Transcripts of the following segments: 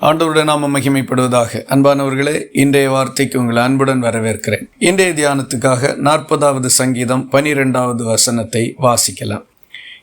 ஆண்டவருடைய நாம மகிமைப்படுவதாக. அன்பானவர்களே இன்றைய வார்த்தைக்கு உங்களை அன்புடன் வரவேற்கிறேன். இன்றைய தியானத்துக்காக நாற்பதாவது சங்கீதம் பனிரெண்டாவது வசனத்தை வாசிக்கலாம்.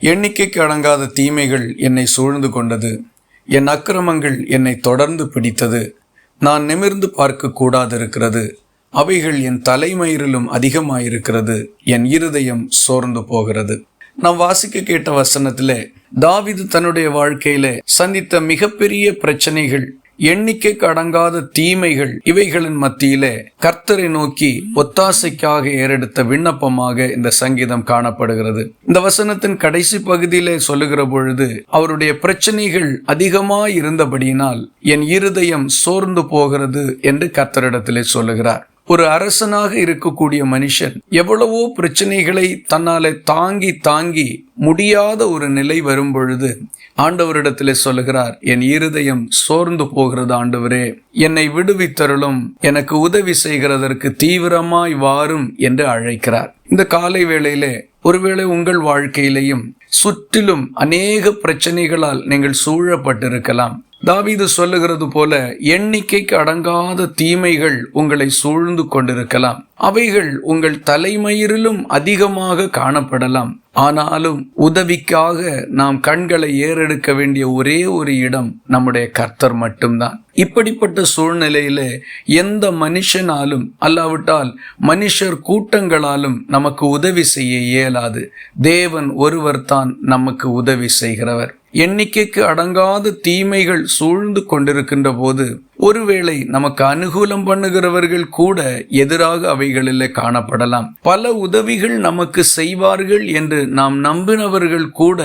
எண்ணிக்கைக்கு அடங்காத தீமைகள் என்னை சூழ்ந்து கொண்டது. என் அக்கிரமங்கள் என்னை தொடர்ந்து பிடித்தது. நான் நிமிர்ந்து பார்க்க கூடாதிருக்கிறது. அவைகள் என் தலைமயிரிலும் அதிகமாயிருக்கிறது. என் இருதயம் சோர்ந்து போகிறது. நாம் வாசிக்க கேட்ட வசனத்திலே தாவிது தன்னுடைய வாழ்க்கையில சந்தித்த மிகப்பெரிய பிரச்சனைகள் எண்ணிக்கைக்கு அடங்காத தீமைகள் இவைகளின் மத்தியிலே கர்த்தரை நோக்கி ஒத்தாசைக்காக ஏறெடுத்த விண்ணப்பமாக இந்த சங்கீதம் காணப்படுகிறது. இந்த வசனத்தின் கடைசி பகுதியிலே சொல்லுகிற பொழுது அவருடைய பிரச்சனைகள் அதிகமாய் இருந்தபடியினால் என் இருதயம் சோர்ந்து போகிறது என்று கர்த்தரிடத்திலே சொல்லுகிறார். ஒரு அரசனாக இருக்கக்கூடிய மனுஷன் எவ்வளவோ பிரச்சனைகளை தன்னாலே தாங்கி தாங்கி முடியாத ஒரு நிலை வரும் பொழுது ஆண்டவரிடத்திலே சொல்லுகிறார் என் இருதயம் சோர்ந்து போகிறது ஆண்டவரே என்னை விடுவித்தருளும் எனக்கு உதவி செய்கிறதற்கு தீவிரமாய் வாரும் என்று அழைக்கிறார். இந்த காலை வேளையிலே ஒருவேளை உங்கள் வாழ்க்கையிலையும் சுற்றிலும் அநேக பிரச்சனைகளால் நீங்கள் சூழப்பட்டிருக்கலாம். தாவீது சொல்லுகிறது போல எண்ணிக்கைக்கு அடங்காத தீமைகள் உங்களை சூழ்ந்து கொண்டிருக்கலாம். அவைகள் உங்கள் தலைமயிரிலும் அதிகமாக காணப்படலாம். ஆனாலும் உதவிக்காக நாம் கண்களை ஏறெடுக்க வேண்டிய ஒரே ஒரு இடம் நம்முடைய கர்த்தர் மட்டும்தான். இப்படிப்பட்ட சூழ்நிலையில எந்த மனுஷனாலும் அல்லாவிட்டால் மனுஷர் கூட்டங்களாலும் நமக்கு உதவி செய்ய இயலாது. தேவன் ஒருவர் தான் நமக்கு உதவி செய்கிறவர். எண்ணிக்கைக்கு அடங்காத தீமைகள் சூழ்ந்து கொண்டிருக்கின்ற போது ஒருவேளை நமக்கு அனுகூலம் பண்ணுகிறவர்கள் கூட எதிராக அவைகளில் காணப்படலாம். பல உதவிகள் நமக்கு செய்வார்கள் என்று நாம் நம்பினவர்கள் கூட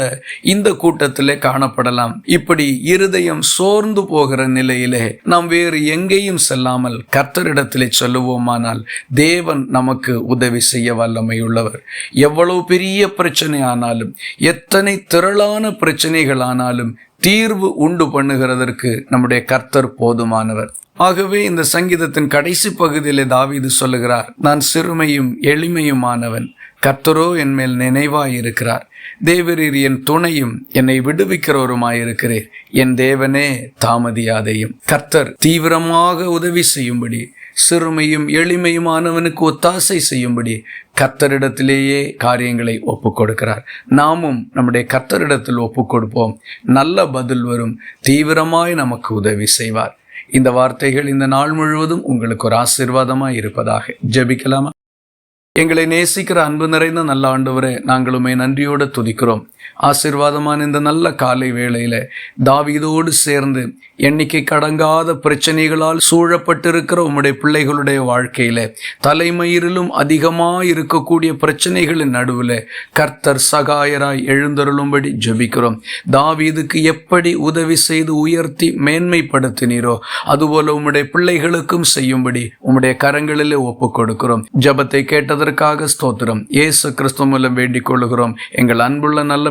இந்த கூட்டத்தில் காணப்படலாம். இப்படி இருதயம் சோர்ந்து போகிற நிலையிலே நாம் வேறு எங்கேயும் செல்லாமல் கர்த்தரிடத்திலே சொல்லுவோமானால் தேவன் நமக்கு உதவி செய்ய வல்லமையுள்ளவர். எவ்வளவு பெரிய பிரச்சனை ஆனாலும் எத்தனை திரளான பிரச்சனைகள் ஆனாலும் தீர்வு உண்டு பண்ணுகிறதற்கு நம்முடைய கர்த்தர் போதுமானவர். ஆகவே இந்த சங்கீதத்தின் கடைசி பகுதியிலே தாவிது சொல்லுகிறார் நான் சிறுமையும் எளிமையுமானவன். கர்த்தரோ என் மேல் நினைவாயிருக்கிறார். தேவரீர் என் துணையும் என்னை விடுவிக்கிறவருமாயிருக்கிறேன் என் தேவனே தாமதியாதையும். கர்த்தர் தீவிரமாக உதவி செய்யும்படி சிறுமையும் எளிமையுமானவனுக்கு ஒத்தாசை செய்யும்படி கத்தரிடத்திலேயே காரியங்களை ஒப்பு கொடுக்கிறார் நாமும் நம்முடைய கத்தரிடத்தில் ஒப்பு கொடுப்போம் நல்ல பதில் வரும். தீவிரமாய் நமக்கு உதவி செய்வார். இந்த வார்த்தைகள் இந்த நாள் முழுவதும் உங்களுக்கு ஒரு ஆசீர்வாதமாக இருப்பதாக ஜெபிக்கலாமா? எங்களை நேசிக்கிற அன்பு நிறைந்த நல்ல ஆண்டவரே நாங்களுமே நன்றியோடு துதிக்கிறோம். ஆசிர்வாதமான இந்த நல்ல காலை வேளையில் தாவீதோடு சேர்ந்து எண்ணிக்கை கடங்காத பிரச்சனைகளால் சூழப்பட்டிருக்கிற உம்முடைய பிள்ளைகளுடைய வாழ்க்கையில் தலைமயிரிலும் அதிகமாக இருக்கக்கூடிய பிரச்சனைகளின் நடுவில் கர்த்தர் சகாயராய் எழுந்தருளும்படி ஜபிக்கிறோம். தாவீதுக்கு எப்படி உதவி செய்து உயர்த்தி மேன்மைப்படுத்தினீரோ அதுபோல உம்முடைய பிள்ளைகளுக்கும் செய்யும்படி உம்முடைய கரங்களிலே ஒப்பு கொடுக்கிறோம் ஜபத்தை கேட்டதற்காக ஸ்தோத்திரம். ஏசு கிறிஸ்துவ மூலம் வேண்டிக் கொள்கிறோம் எங்கள் அன்புள்ள நல்ல